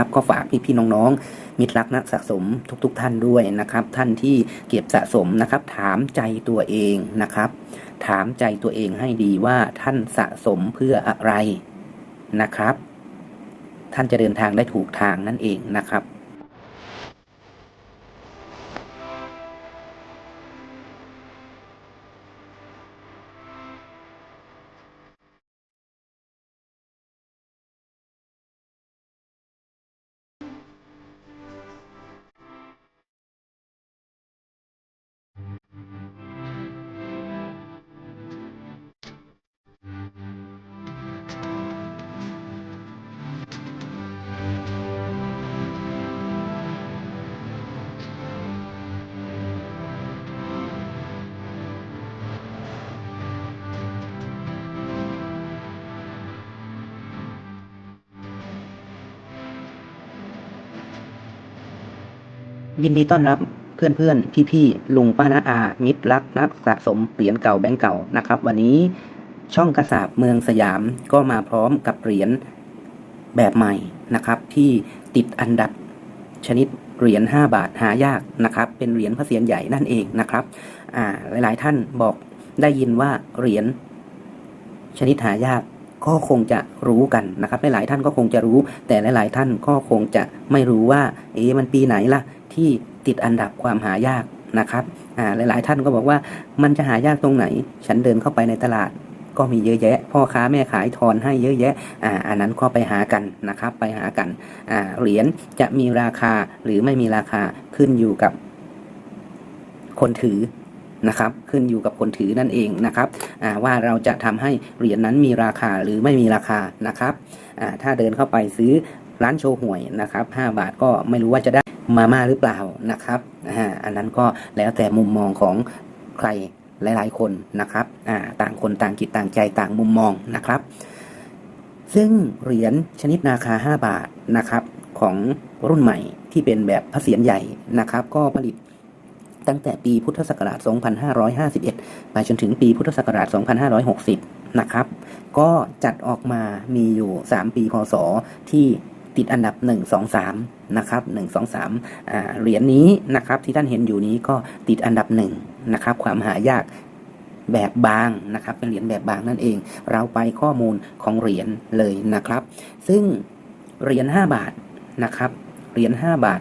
ครับ ก็ฝากพี่ๆน้องๆมิตรรักนักสะสมทุกๆท่านด้วยนะครับ ท่านที่เก็บสะสมนะครับ ถามใจตัวเองนะครับ ถามใจตัวเองให้ดีว่าท่านสะสมเพื่ออะไรนะครับ ท่านจะเดินทางได้ถูกทางนั่นเองนะครับ ยินดีต้อนรับเพื่อนเพื่อนพี่พี่ๆลุงป้าน้าอา มิตรรักนักสะสมเหรียญเก่าแบงก์เก่านะครับ วันนี้ช่องกระสาบเมืองสยามก็มาพร้อมกับเหรียญแบบใหม่นะครับ ที่ติดอันดับชนิดเหรียญ5บาทหายากนะครับ เป็นเหรียญพระเศียรใหญ่นั่นเองนะครับอ่าหลาย ๆ ท่านบอกได้ยินว่าเหรียญชนิดหายากก็คงจะรู้กันนะครับ หลาย ๆ ท่านก็คงจะรู้ แต่หลาย ๆ ท่านก็คงจะไม่รู้ว่า เอ๊ะมันปีไหนล่ะ ที่ติดอันดับความหายากนะครับอ่าหลาย ๆ ท่านก็บอกว่ามันจะหายากตรงไหน ฉันเดินเข้าไปในตลาดก็มีเยอะแยะ พ่อค้าแม่ขายทอนให้เยอะแยะอ่าอันนั้นก็ไปหากันนะครับไปหากันอ่าเหรียญจะมีราคาหรือไม่มีราคาขึ้นอยู่กับคนถือนะครับขึ้นอยู่กับคนถือนั่นเองนะครับอ่าว่าเราจะทำให้เหรียญนั้นมีราคาหรือไม่มีราคานะครับอ่าถ้าเดินเข้าไปซื้อร้านโชว์หวยนะครับ5บาทก็ไม่รู้ว่าจะได้ มาม่าหรือเปล่านะครับอ่าอันนั้นก็แล้วแต่มุมมองของใครหลาย ๆ คนนะครับอ่าต่างคนต่างจิตต่างใจต่างมุมมองนะครับ ซึ่งเหรียญชนิดราคา 5 บาทนะครับของรุ่นใหม่ที่เป็นแบบพระเศียรใหญ่นะครับ ก็ผลิตตั้งแต่ปีพุทธศักราช 2551 ไปจนถึงปีพุทธศักราช 2560 นะครับ ก็จัดออกมามีอยู่ 3 ปีพศที่ติดอันดับ 1 2 3 นะครับ1 2 3อ่าเหรียญนี้นะครับที่ท่านเห็นอยู่นี้ก็ติดอันดับ1นะครับความหายากแบบบางนะครับเป็นเหรียญแบบบางนั่นเอง เราไปข้อมูลของเหรียญเลยนะครับ ซึ่งเหรียญ5บาทนะครับเหรียญ5บาท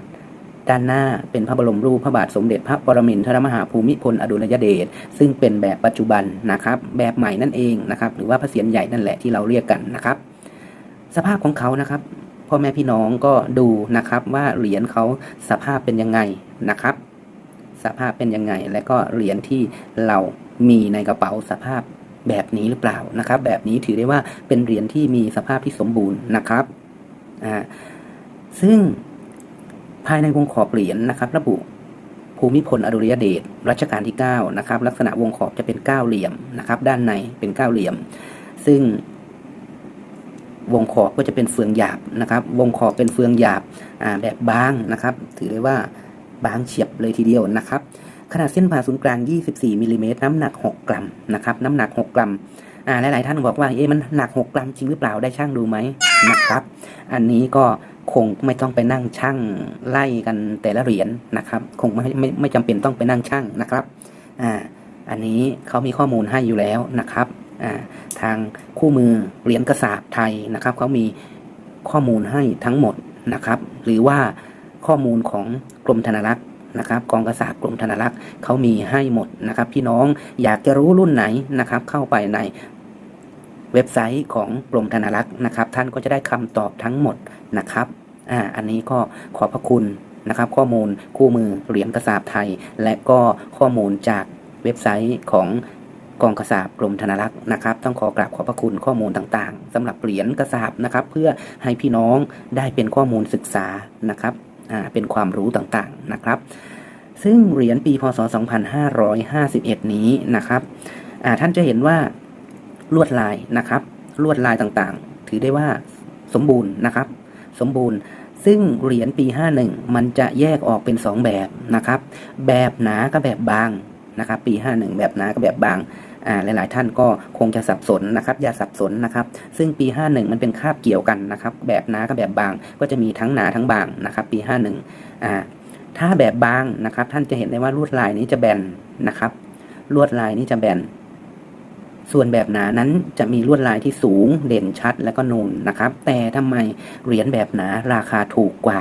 ด้านหน้าเป็นพระบรมรูปพระบาทสมเด็จพระปรมินทรมหาภูมิพลอดุลยเดชซึ่งเป็นแบบปัจจุบันนะครับ แบบใหม่นั่นเองนะครับ หรือว่าพระเศียรใหญ่นั่นแหละที่เราเรียกกันนะครับ สภาพของเขานะครับ พ่อแม่พี่น้องก็ดูนะครับว่าเหรียญเขาสภาพเป็นยังไงนะครับ สภาพเป็นยังไง และก็เหรียญที่เรามีในกระเป๋าสภาพแบบนี้หรือเปล่านะครับ แบบนี้ถือได้ว่าเป็นเหรียญที่มีสภาพที่สมบูรณ์นะครับอ่าซึ่งภายในวงขอบเหรียญนะครับ ระบุภูมิพลอดุลยเดชรัชกาลที่9นะครับลักษณะวงขอบจะเป็นเก้าเหลี่ยมนะครับ ด้านในเป็นเก้าเหลี่ยม ซึ่ง วงขอบก็จะเป็นเฟืองหยาบนะครับ วงขอบเป็นเฟืองหยาบแบบบางนะครับ ถือได้ว่าบางเฉียบเลยทีเดียวนะครับ ขนาดเส้นผ่าศูนย์กลาง 24มิลลิเมตรน้ำหนัก 6 กรัมนะครับ น้ำหนัก 6 กรัมอ่าหลายๆท่านบอกว่าเอ๊ะมันหนัก 6 กรัมจริงหรือเปล่าได้ช่างดูไหมนะครับ อันนี้ก็คงไม่ต้องไปนั่งช่างไล่กันแต่ละเหรียญนะครับ คงไม่ไม่ไม่จำเป็นต้องไปนั่งช่างนะครับอ่าอันนี้เขามีข้อมูลให้อยู่แล้วนะครับ ทางคู่มือเหรียญกระสาบไทยนะครับเขามีข้อมูลให้ทั้งหมดนะครับ หรือว่าข้อมูลของกรมธนารักษ์นะครับกองกระสาบกรมธนารักษ์เขามีให้หมดนะครับ พี่น้องอยากจะรู้รุ่นไหนนะครับ เข้าไปในเว็บไซต์ของกรมธนารักษ์นะครับ ท่านก็จะได้คำตอบทั้งหมดนะครับอ่าอันนี้ก็ขอบพระคุณนะครับ ข้อมูลคู่มือเหรียญกระสาบไทย และก็ข้อมูลจากเว็บไซต์ของ กองกระสาบกรมธนารักษ์นะครับ ต้องขอกราบขอบพระคุณข้อมูลต่างๆสำหรับเหรียญกระสาบนะครับ เพื่อให้พี่น้องได้เป็นข้อมูลศึกษานะครับเป็นความรู้ต่างๆนะครับ ซึ่งเหรียญปีพศ 2551 นี้นะครับท่านจะเห็นว่าลวดลายนะครับลวดลายต่างๆ ถือได้ว่าสมบูรณ์นะครับ สมบูรณ์ซึ่งเหรียญปี 51 มันจะแยกออกเป็น 2 แบบนะครับ แบบหนากับแบบบางนะครับ ปี 51 แบบหนากับแบบบาง หลายๆ ท่านก็คงจะสับสนนะครับอย่าสับสนนะครับ ซึ่งปี 51 มันเป็นคาบเกี่ยวกันนะครับ แบบหนากับแบบบางก็จะมีทั้งหนาทั้งบางนะครับ ปี 51อ่าถ้าแบบบางนะครับ ท่านจะเห็นได้ว่าลวดลายนี้จะแบนนะครับ ลวดลายนี้จะแบนส่วนแบบหนานั้นจะมีลวดลายที่สูงเด่นชัดและก็นูนนะครับ แต่ทำไมเหรียญแบบหนาราคาถูกกว่า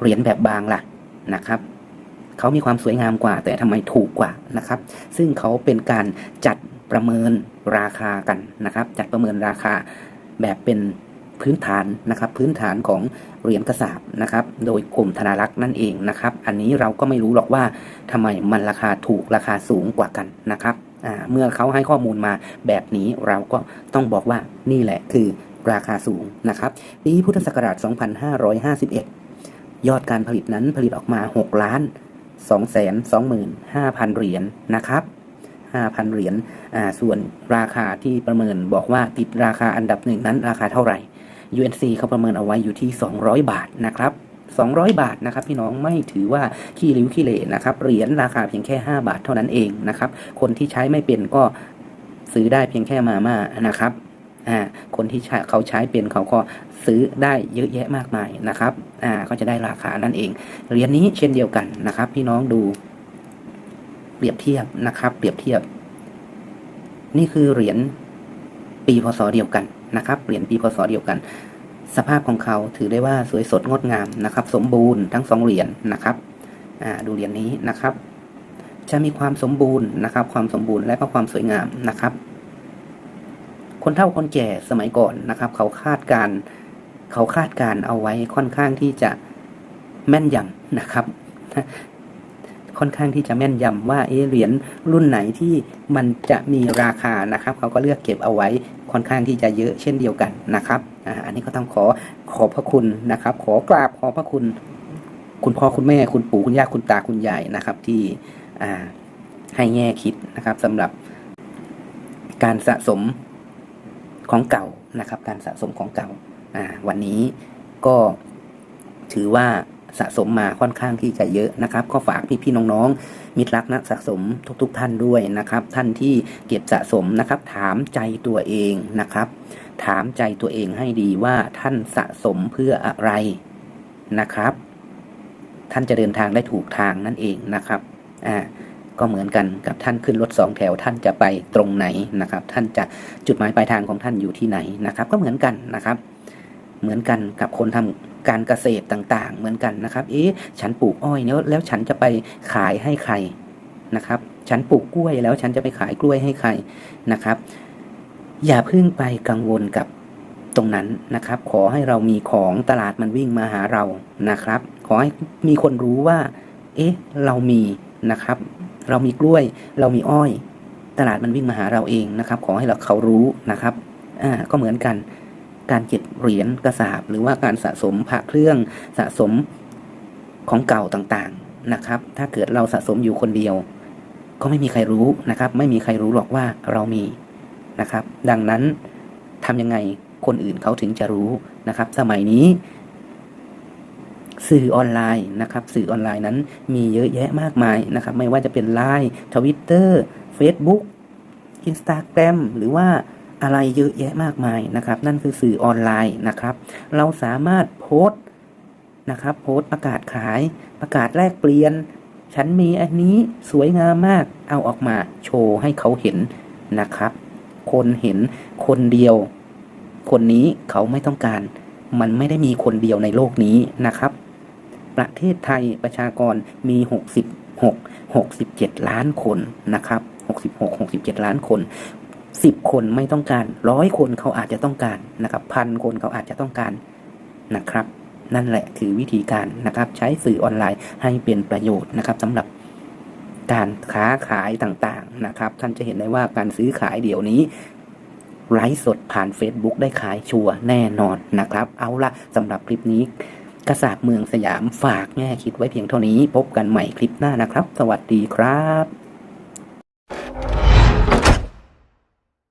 เหรียญแบบบางล่ะนะครับ เขามีความสวยงามกว่า แต่ทำไมถูกกว่านะครับ ซึ่งเขาเป็นการจัดประเมินราคากันนะครับ จัดประเมินราคาแบบเป็นพื้นฐานนะครับพื้นฐานของเหรียญกระสาบนะครับ โดยกลุ่มธนารักษ์นั่นเองนะครับ อันนี้เราก็ไม่รู้หรอกว่าทำไมมันราคาถูกราคาสูงกว่ากันนะครับเมื่อเขาให้ข้อมูลมาแบบนี้เราก็ต้องบอกว่านี่แหละคือราคาสูงนะครับปีพุทธศักราช 2551 ยอดการผลิตนั้นผลิตออกมา 6 ล้าน 2 2 5 0 0 0 เหรียญนะครับ 5,000 เหรียญอ่าส่วนราคาที่ประเมินบอกว่าติดราคาอันดับหนึ่งนั้นราคาเท่าไหร่ UNC เขาประเมินเอาไว้อยู่ที่ 200 บาทนะครับ 200 บาทนะครับพี่น้องไม่ถือว่าขี้ริ้วขี้เหร่นะครับเหรียญราคาเพียงแค่ 5 บาทเท่านั้นเองนะครับ คนที่ใช้ไม่เป็นก็ซื้อได้เพียงแค่มาม่านะครับ อ่าคนที่ใช้เขาใช้เป็นเขาก็ซื้อได้เยอะแยะมากมายนะครับอ่าก็จะได้ราคานั่นเองเหรียญนี้เช่นเดียวกันนะครับ พี่น้องดูเปรียบเทียบนะครับ เปรียบเทียบ นี่คือเหรียญปีพศเดียวกันนะครับเหรียญปีพศเดียวกัน สภาพของเขาถือได้ว่าสวยสดงดงามนะครับ สมบูรณ์ทั้งสองเหรียญนะครับดูเหรียญนี้นะครับ จะมีความสมบูรณ์นะครับ ความสมบูรณ์และก็ความสวยงามนะครับ คนเฒ่าคนแก่สมัยก่อนนะครับ เขาคาดการเขาคาดการเอาไว้ค่อนข้างที่จะแม่นยำนะครับ ค่อนข้างที่จะแม่นยำว่าเอเหรียญรุ่นไหนที่มันจะมีราคานะครับ เขาก็เลือกเก็บเอาไว้ค่อนข้างที่จะเยอะเช่นเดียวกันนะครับอันนี้ก็ต้องขอขอบพระคุณนะครับ ขอกราบขอบพระคุณ คุณพ่อคุณแม่คุณปู่คุณย่าคุณตาคุณยายนะครับ ที่ให้แง่คิดนะครับสำหรับการสะสม ของเก่านะครับ การสะสมของเก่าอ่าวันนี้ก็ถือว่าสะสมมาค่อนข้างที่จะเยอะนะครับ ก็ฝากพี่ๆน้องๆมิตรรักนักสะสมทุกๆท่านด้วยนะครับ ท่านที่เก็บสะสมนะครับ ถามใจตัวเองนะครับ ถามใจตัวเองให้ดีว่าท่านสะสมเพื่ออะไรนะครับ ท่านจะเดินทางได้ถูกทางนั่นเองนะครับอ่า ก็เหมือนกันกับท่านขึ้นรถสองแถวท่านจะไปตรงไหนนะครับ ท่านจะจุดหมายปลายทางของท่านอยู่ที่ไหนนะครับ ก็เหมือนกันนะครับ เหมือนกันกับคนทำการเกษตรต่างๆ เหมือนกันนะครับ เอ๊ะฉันปลูกอ้อยเนี่ยแล้วฉันจะไปขายให้ใครนะครับ ฉันปลูกกล้วยแล้วฉันจะไปขายกล้วยให้ใครนะครับ อย่าเพิ่งไปกังวลกับตรงนั้นนะครับ ขอให้เรามีของตลาดมันวิ่งมาหาเรานะครับ ขอให้มีคนรู้ว่า เอ๊ะ เรามีนะครับ เรามีกล้วย เรามีอ้อย ตลาดมันวิ่งมาหาเราเองนะครับ ขอให้เราเขารู้นะครับอ่าก็เหมือนกัน การเก็บเหรียญกระสาบ หรือว่าการสะสมพระเครื่องสะสมของเก่าต่างๆนะครับ ถ้าเกิดเราสะสมอยู่คนเดียว ก็ไม่มีใครรู้นะครับ ไม่มีใครรู้หรอกว่าเรามีนะครับ ดังนั้นทำยังไงคนอื่นเขาถึงจะรู้นะครับ สมัยนี้ สื่อออนไลน์นะครับ สื่อออนไลน์นั้นมีเยอะแยะมากมายนะครับ ไม่ว่าจะเป็น Line Twitter Facebook Instagram หรือว่าอะไรเยอะแยะมากมายนะครับ นั่นคือสื่อออนไลน์นะครับ เราสามารถโพสต์นะครับ โพสต์ประกาศขาย ประกาศแลกเปลี่ยน ฉันมีอันนี้สวยงามมาก เอาออกมาโชว์ให้เขาเห็นนะครับ คนเห็นคนเดียว คนนี้เขาไม่ต้องการ มันไม่ได้มีคนเดียวในโลกนี้นะครับ ประเทศไทยประชากรมี 66 67 ล้านคนนะครับ 66 67 ล้านคน 10 คนไม่ต้องการร้อยคนเขาอาจจะต้องการนะครับพันคนเขาอาจจะต้องการนะครับ นั่นแหละคือวิธีการนะครับใช้สื่อออนไลน์ให้เป็นประโยชน์นะครับสำหรับการค้าขายต่างๆนะครับ ท่านจะเห็นได้ว่าการซื้อขายเดี๋ยวนี้ไลฟ์สดผ่าน Facebook ได้ขายชัวร์แน่นอนนะครับ เอาละสำหรับคลิปนี้ กระสาบเมืองสยามฝากแง่คิดไว้เพียงเท่านี้ พบกันใหม่คลิปหน้านะครับ สวัสดีครับ